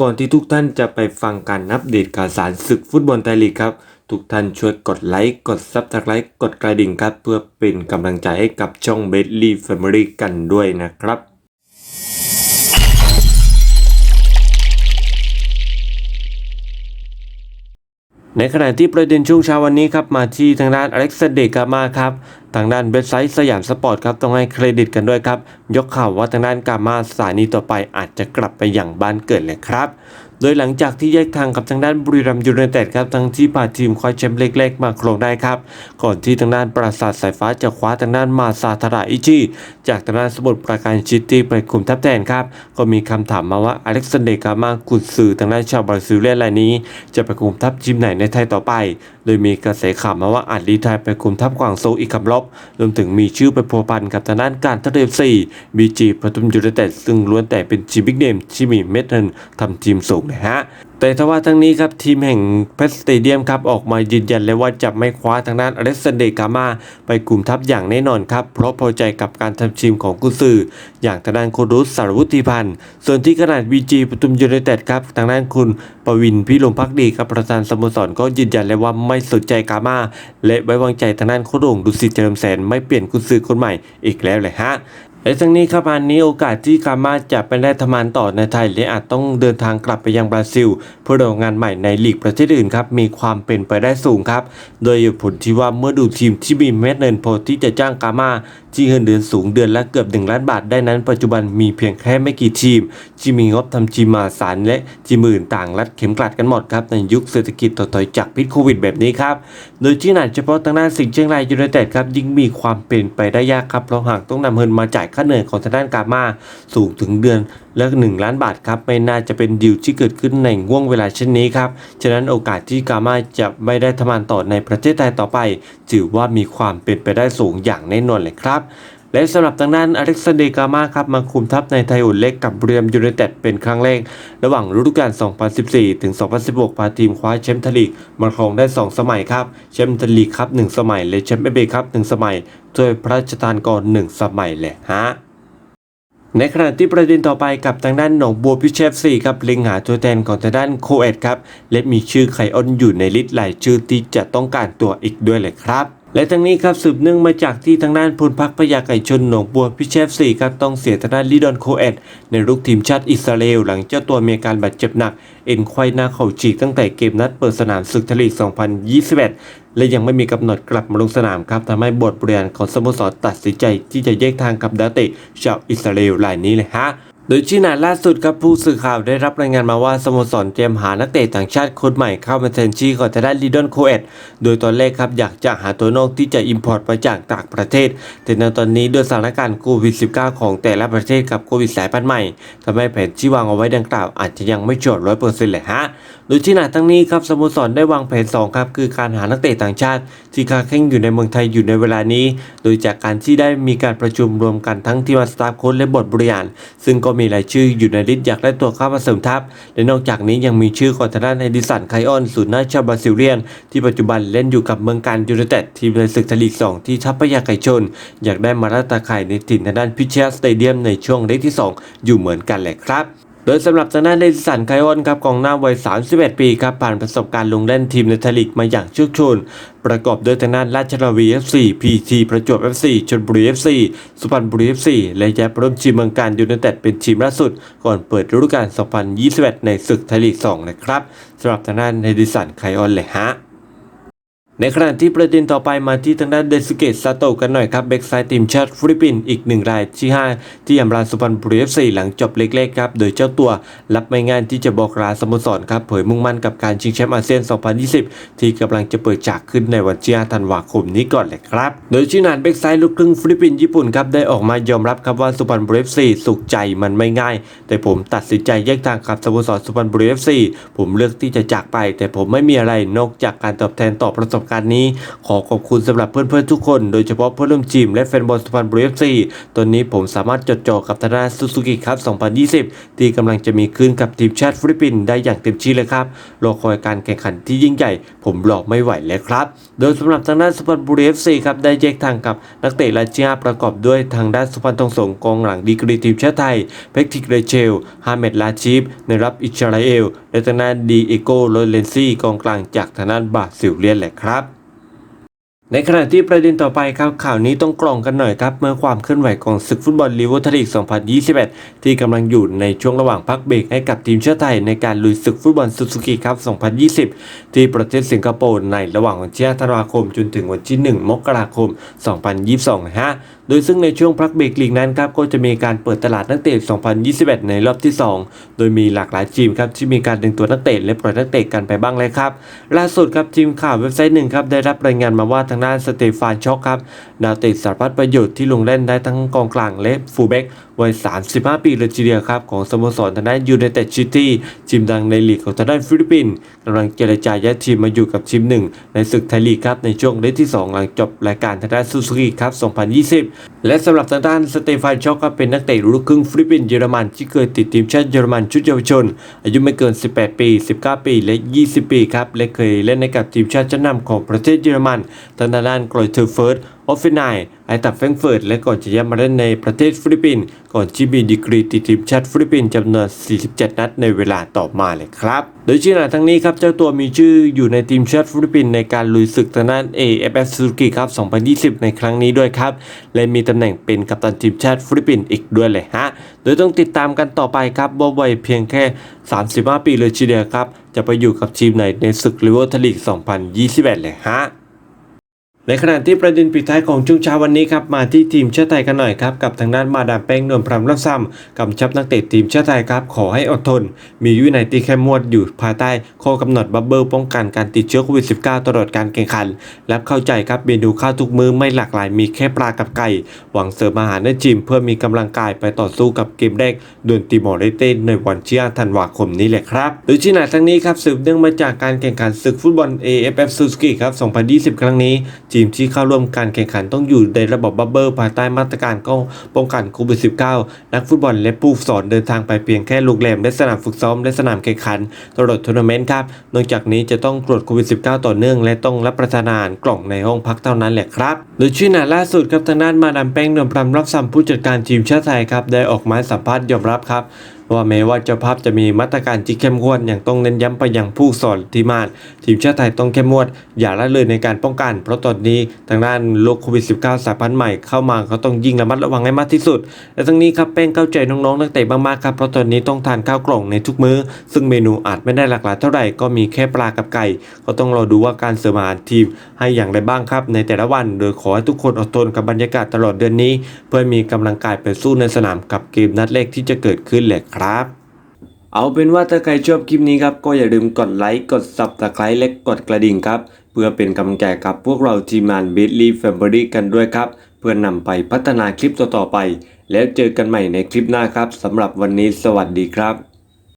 ก่อนที่ทุกท่านจะไปฟังการอัปเดตข่าวสารศึกฟุตบอลไทยลีกครับ ทุกท่านช่วยกดไลค์กดซับสไครต์กดกระดิ่งครับ เพื่อเป็นกำลังใจให้กับช่องเบสลี่แฟมิลี่กันด้วยนะครับ ในขณะที่ประเด็นช่วงเช้าวันนี้ครับมาที่ทางด้านอเล็กซานเดรกามาครับ ทางด้านเว็บไซต์สยามสปอร์ตครับต้องให้เครดิตกันด้วยครับ ยกข่าวว่าทางด้านกามาสานีต่อไปอาจจะกลับไปอย่างบ้านเกิดเลยครับ โดยหลังจากที่แยกทางกับทางด้านบุรีรัมย์ยูไนเต็ดครับทั้งที่พาทีมคว้าแชมป์เล็ก ๆ มาครองได้ครับ ก่อนที่ทางด้านปราสาทสายฟ้าจะคว้าทางด้านมาซาทาราอิจิจากทางด้านสมุทรปราการซิตี้ไปคุมทัพแทนครับก็มีคำถามมาว่าอเล็กซานเดร์กามากุนซือทางด้านชาวบราซิลเลียนรายนี้ จะไปคุมทัพทีมไหนในไทยต่อไป โดยมีกระแสข่าวมาว่าอาจลีไทยไปคุมทัพกวางโซอีกคำลบรวมถึงมีชื่อไปพัวพันกับทางด้านการทัพเรือซีบีจีปทุมยูไนเต็ดซึ่งล้วนแต่เป็นทีมบิ๊กเนมที่มีเม็ดเงินทำทีมสูงนะฮะ แต่ทว่าทั้งนี้ครับทีมแห่งเพชรสเตเดียมครับออกมายืนยันเลยว่าจะไม่คว้าทางด้านอเล็กซนเดกามาไปกลุ่มทัพอย่างแน่นอนครับ เพราะพอใจกับการทำทีมของกุนซือ อย่างทางด้านโครุสสารวุฒิพันธ์ ส่วนที่ขนาดวีจีปทุมยูไนเต็ดครับทางด้านคุณปวินพิรมพักดีครับประธานสโมสรก็ยืนยันเลยว่าไม่สนใจกามาและไว้วางใจทางด้านโคดงดุสิตเจริญแสนไม่เปลี่ยนกุนซือคนใหม่อีกแล้วเลยฮะ และทั้งนี้ครับอันนี้โอกาสที่กามาจะไปได้ทำงานต่อในไทยและอาจต้องเดินทางกลับไปยังบราซิล เพื่อรงานใหม่ในลีกประเทศอื่นครับมีความเป็นไปได้สูงครับ โดยผลที่ว่าเมื่อดูทีมที่มีเม็ดเงินพอที่จะจ้างกามาที่เงินเดือนสูงเดือนละเกือบ 1 ล้านบาทได้นั้นปัจจุบันมีเพียงแค่ไม่กี่ทีมที่มีงบทำทีมมาสารและทีมอื่นต่างรัดเข็มกลัดกันหมดครับในยุคเศรษฐกิจถดถอยจากพิษโควิดแบบนี้ครับโดยที่หนเฉพาะทางด้านสิงห์เชียงรายยูไนเต็ดครับยิ่งมีความเป็นไปได้ยากครับเพราะหากต้องนำเงินมาจ่ายค่าเหนื่อยของทางด้านกามาสูงถึงเดือนละ1ล้านบาทครับไม่น่าจะเป็นดีลที่เกิดขึ้นในง่วงเวลาเช่นนี้ครับฉะนั้นโอกาสที่กามาจะไม่ได้ทำงานต่อในประเทศไทยต่อไป ถือว่ามีความเป็นไปได้สูงอย่างแน่นอนเลยครับ และสำหรับทางด้านอเล็กซานเดร์กามาครับมาคุมทัพในไทยอุ่นเล็กกับเรียมยูไนเต็ดเป็นครั้งแรก ระหว่างฤดูกาล 2014 ถึง 2016 พาทีมคว้าแชมป์ทลีกมาครองได้ 2 สมัยครับ แชมป์ทลีกครับ 1 สมัย และแชมป์เอเบครับ 1 สมัยถ้วยพระราชทานก่อน 1 สมัยแหละฮะในขณะที่ประเด็นต่อไปกับทางด้านหนองบัวพิเชฟซีครับเล็งหาตัวแทนของทางด้านโคเอตครับและมีชื่อไคออนอยู่ในลิสต์หลายชื่อที่จะต้องการตัวอีกด้วยเลยครับ และทั้งนี้ครับสืบเนื่องมาจากที่ทางด้านพลพักพยาไก่ชนหนองบัวพิเชฟซีครับต้องเสียทางด้านลิดอนโคเอตในลูกทีมชาติอิสราเอลหลังเจ้าตัวมีอาการบาดเจ็บหนัก เอ็นควายหน้าเข่าฉีกตั้งแต่เกมนัดเปิดสนามศึกทลีก2021 และยังไม่มีกำหนดกลับมาลงสนามครับทำให้บทเรียนของสโมสรตัดสินใจที่จะแยกทางกับดาเตะชาวอิสราเอลรายนี้เลยฮะ โดยที่นาล่าสุดครับผู้สื่อข่าวได้รับรายงานมาว่าสโมสรเตรียมหานักเตะต่างชาติคนใหม่เข้ามาแทนที่ของทางด้านลีดอนโคเอตโดยตอนแรกครับอยากจะหาตัวนอกที่จะอิมพอร์ตมาจากต่างประเทศ แต่ในตอนนี้ด้วยสถานการณ์โควิด -19 ของแต่ละประเทศกับโควิดสายพันธุ์ใหม่ทำให้แผนที่วางเอาไว้ดังกล่าวอาจจะยังไม่จดร้อยเปอร์เซ็นต์เลยฮะโดยที่นาทั้งนี้ครับสโมสรได้วางแผน2ครับคือการหานักเตะต่างชาติ ที่ค้าแข่งอยู่ในเมืองไทยอยู่ในเวลานี้ โดยจากการที่ได้มีการประชุมรวมกันทั้งทีมาสตาฟโค้ชและบทบริหารซึ่งก็มีรายชื่ออยู่ในลิสต์อยากได้ตัวเข้ามาเสริมทัพ และนอกจากนี้ยังมีชื่อของทางด้านเอดิสันไคออนศูนย์หน้าชาวบราซิลเลียน ที่ปัจจุบันเล่นอยู่กับเมืองการยูไนเต็ดทีมในศึกไทยลีก 2 ที่ทัพพยาไก่ชน อยากได้มาราตาไข่ในถิ่นทางด้านพิเชสสเตเดียมในช่วงเลขที่ 2 อยู่เหมือนกันแหละครับ โดยสำหรับทางด้านเดซิสันไคออนครับกองหน้าวัย 31 ปีครับผ่านประสบการณ์ลงเล่นทีมในไทยลีกมาอย่างชคโชนประกอบด้วยทางด้านราชนาวี FC PT ประจวบ FC ชลบุรี FC สุพรรณบุรี FC และย้ายไปร่วมทีมเมืองการยูไนเต็ดเป็นทีมล่าสุด ก่อนเปิดฤดูกาล 2021 ในศึกไทยลีก 2 นะครับสำหรับทางด้านเดซิสันไคออนเลยฮะ ในขณะที่ประเด็นต่อไปมาที่ทางด้านเดซุเกตซาโตกันหน่อยครับ แบ็กไซด์ทีมชาติฟิลิปปินส์อีกหนึ่งรายที่ 5 ที่ยำราสุพรรณบุรีเอฟซีหลังจบเล็กๆครับ โดยเจ้าตัวรับไม่งานที่จะบอกลาสโมสรครับ เผยมุ่งมั่นกับการชิงแชมป์อาเซียน 2020 ที่กำลังจะเปิดฉากขึ้นในวันที่ 5 ธันวาคมนี้ก่อนเลยครับ โดยชื่อนานแบ็กไซด์ลูกครึ่งฟิลิปปินส์ญี่ปุ่นครับได้ออกมายอมรับครับว่าสุพรรณบุรีเอฟซีสุขใจมันไม่ง่าย แต่ผมตัดสินใจแยกทางกับสโมสรสุพรรณบุรีเอฟซีผมเลือกที่จะจากไป แต่ผมไม่มีอะไรนอกจากการตอบแทนต่อประสบการนี้ ขอขอบคุณสำหรับเพื่อนๆทุกคน โดยเฉพาะเพื่อนร่วมทีมและแฟนบอลสุพรรณบุรีเอฟซีตอนนี้ผมสามารถจดจ่อกับธนาซูซูกิครับ 2020 ที่กำลังจะมีขึ้นกับทีมชาติฟิลิปปินส์ได้อย่างเต็มที่เลยครับรอคอยการแข่งขันที่ยิ่งใหญ่ ผมรอไม่ไหวแล้วครับ โดยสำหรับทางด้านสุพรรณบุรีเอฟซีครับได้แยกทางกับนักเตะลาเจียประกอบด้วยทางด้านสุพรรณทองสงกองหลังดีกรีทีมชาติไทย เพ็กติกเรเชลฮาเมดลาชิฟในรับอิสราเอลและทางด้านดีเอโกโรเลนซี่กองกลางจากทางด้านบราซิลเลียนแหละครับ ในขณะที่ประเด็นต่อไปครับข่าวนี้ต้องกรองกันหน่อยครับ เมื่อความเคลื่อนไหวของศึกฟุตบอลลีเวอร์ทลีก 2021 ที่กำลังอยู่ในช่วงระหว่างพักเบรกให้กับทีมชาติไทย ในการลุยศึกฟุตบอลซูซูกิครับ 2020 ที่ประเทศสิงคโปร์ในระหว่างวันที่5ธันวาคมจนถึงวันที่ 1 มกราคม 2022นะฮะโดยซึ่งในช่วงพักเบรกลีกนั้นครับก็จะมีการเปิดตลาดนักเตะ 2021 ในรอบที่ 2 โดยมีหลากหลายทีมครับที่มีการดึงตัวนักเตะและปล่อยนักเตะกันไปบ้างเลยครับล่าสุดครับทีมข่าวเว็บไซต์หนึ่งครับได้รับรายงานมาว่าทางด้านสเตฟานช็อกครับดาวเตะสารพัดประโยชน์ที่ลงเล่นได้ทั้งกองกลางและฟูลแบ็ก วัย 35 ปีเลยทีเดียวครับ ของสโมสรทางด้านยูไนเต็ดซิตี้ทีมดังในลีกของทางด้านฟิลิปปินส์กำลังเจรจาย้ายทีมมาอยู่กับทีมหนึ่งในศึกไทยลีกครับ ในช่วงเลขที่ 2 หลังจบรายการทางด้านซูซูกิครับ 2020 และสำหรับทางด้านสเตฟานช็อกครับเป็นนักเตะลูกครึ่งฟิลิปปินส์เยอรมันที่เคยติดทีมชาติเยอรมันชุดเยาวชน อายุไม่เกิน 18 ปี 19 ปี และ 20 ปีครับและเคยเล่นในกับทีมชาติชั้นนำของประเทศเยอรมันทางด้านกรอยเทอร์เฟิร์ส ออฟฟินไนไอตับแฟรงเฟิร์ตและก่อนจะย้ายมาเล่นในประเทศฟิลิปปินส์ก่อนที่มีดีกรีติดทีมชาติฟิลิปปินส์จำนวน 47 นัดในเวลาต่อมาเลยครับ โดยชื่อหนาทั้งนี้ครับ เจ้าตัวมีชื่ออยู่ในทีมชาติฟิลิปปินส์ในการลุยศึกทางด้าน AFF Suzuki ครับ 2020 ในครั้งนี้ด้วยครับ และมีตำแหน่งเป็นกัปตันทีมชาติฟิลิปปินส์อีกด้วยเลยฮะ โดยต้องติดตามกันต่อไปครับว่าวัยเพียงแค่ 35 ปีเลยทีเดียวครับ จะไปอยู่กับทีมไหนในศึกลิเวอร์พูลลีก 2021 เลยฮะ ในขณะที่ประเด็นปิดท้ายของช่วงเช้าวันนี้ครับมาที่ทีมชาติไทยกันหน่อยครับกับทางด้านมาดามแป้งนวลพรำรับซ้ำกำชับนักเตะทีมชาติไทยครับขอให้อดทน มีวินัยที่เข้มงวดอยู่ภายใต้ข้อกำหนดบับเบิลป้องกันการติดเชื้อโควิด -19 ตลอดการแข่งขัน และเข้าใจครับเมนูข้าวทุกมื้อไม่หลากหลายมีแค่ปลากับไก่ หวังเสริมอาหารในจิมเพื่อมีกำลังกายไปต่อสู้กับเกมแรกดวนติมอร์เลเต้ในวันที่5ธันวาคมนี้แหละครับโดยที่หนาทั้งนี้ครับสืบเนื่องมาจากการแข่งขันศึกฟุตบอล AFF Suzuki ครับ 2020 ครั้งนี้ทีมที่เข้าร่วมการแข่งขันต้องอยู่ในระบบบับเบิลภายใต้มาตรการก็ป้องกันโควิด -19 นักฟุตบอลและผู้ฝึกสอนเดินทางไปเพียงแค่โรงแรมและสนามฝึกซ้อมและสนามแข่งขันตลอดทัวร์นาเมนต์ครับนอกจากนี้จะต้องตรวจโควิด -19 ต่อเนื่อง และต้องรับประทานอาหารกล่องในห้องพักเท่านั้นแหละครับ โดยชื่อหนาล่าสุดครับทางด้านมาดามแป้งนวลพรำรับสัมผู้จัดการทีมชาติไทยครับได้ออกมาสัมภาษณ์ยอมรับครับ ว่าแม้ว่าเจ้าภาพจะมีมาตรการที่เข้มงวดอย่างต้องเน้นย้ำไปยังผู้สอนทีมานทีมชาติไทยต้องเข้มงวด อย่าละเลยในการป้องกัน เพราะตอนนี้ทางด้านโรคโควิด -19 สายพันธุ์ใหม่เข้ามาเขาต้องยิ่งระมัดระวังให้มากที่สุด และทั้งนี้ครับแป้งเข้าใจน้องๆนักเตะมากๆครับเพราะตอนนี้ต้องทานข้าวกล่องในทุกมื้อ ซึ่งเมนูอาจไม่ได้หลากหลายเท่าไหร่ก็มีแค่ปลากับไก่ ก็ต้องรอดูว่าการเสริมอาหารทีมให้อย่างไรบ้างครับ ในแต่ละวันโดยขอให้ทุกคนอดทนกับบรรยากาศตลอดเดือนนี้ เพื่อมีกำลังกายไปสู้ในสนามกับเกมนัดแรกที่จะเกิดขึ้นแหละครับเอาเป็นว่าถ้าใครชอบคลิปนี้ครับก็อย่าลืมกดไลค์กด subscribe และกดกระดิ่งครับ เพื่อเป็นกำลังใจกับพวกเราทีมงาน b i t l y Family กันด้วยครับ เพื่อนนำไปพัฒนาคลิปต่อๆไป แล้วเจอกันใหม่ในคลิปหน้าครับสำหรับวันนี้สวัสดีครับ